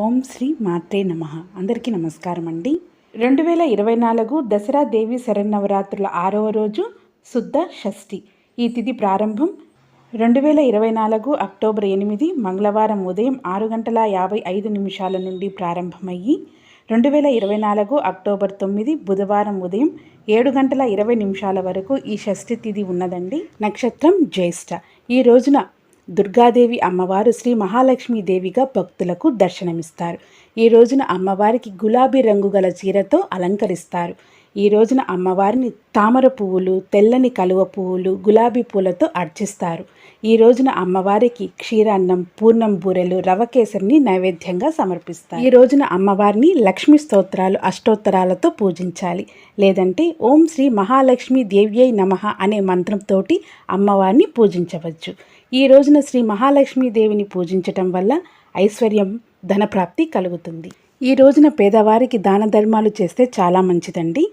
ఓం శ్రీ మాత్రే నమ. అందరికీ నమస్కారం అండి. రెండు వేల ఇరవై నాలుగు దసరా దేవి శరన్నవరాత్రుల ఆరవ రోజు శుద్ధ షష్ఠి. ఈ తిథి ప్రారంభం రెండు వేల ఇరవై నాలుగు అక్టోబర్ ఎనిమిది మంగళవారం ఉదయం ఆరు గంటల యాభై ఐదు నిమిషాల నుండి ప్రారంభమయ్యి రెండు వేల ఇరవై నాలుగు అక్టోబర్ తొమ్మిది బుధవారం ఉదయం ఏడు గంటల ఇరవై నిమిషాల వరకు ఈ షష్ఠి తిథి ఉన్నదండి. నక్షత్రం జ్యేష్ఠ. ఈ రోజున దుర్గాదేవి అమ్మవారు శ్రీ మహాలక్ష్మీదేవిగా భక్తులకు దర్శనమిస్తారు. ఈ రోజున అమ్మవారికి గులాబీ రంగు గల చీరతో అలంకరిస్తారు. ఈ రోజున అమ్మవారిని తామర పువ్వులు తెల్లని కలువ పువ్వులు గులాబీ పూలతో అర్చిస్తారు. ఈ రోజున అమ్మవారికి క్షీరాన్నం పూర్ణం బూరెలు రవకేసరిని నైవేద్యంగా సమర్పిస్తారు. ఈ రోజున అమ్మవారిని లక్ష్మీ స్తోత్రాలు అష్టోత్తరాలతో పూజించాలి. లేదంటే ఓం శ్రీ మహాలక్ష్మి దేవ్యై నమః అనే మంత్రంతోటి అమ్మవారిని పూజించవచ్చు. ఈ రోజున శ్రీ మహాలక్ష్మీ దేవిని పూజించటం వల్ల ఐశ్వర్యం ధనప్రాప్తి కలుగుతుంది. ఈ రోజున పేదవారికి దాన ధర్మాలు చేస్తే చాలా మంచిదండి.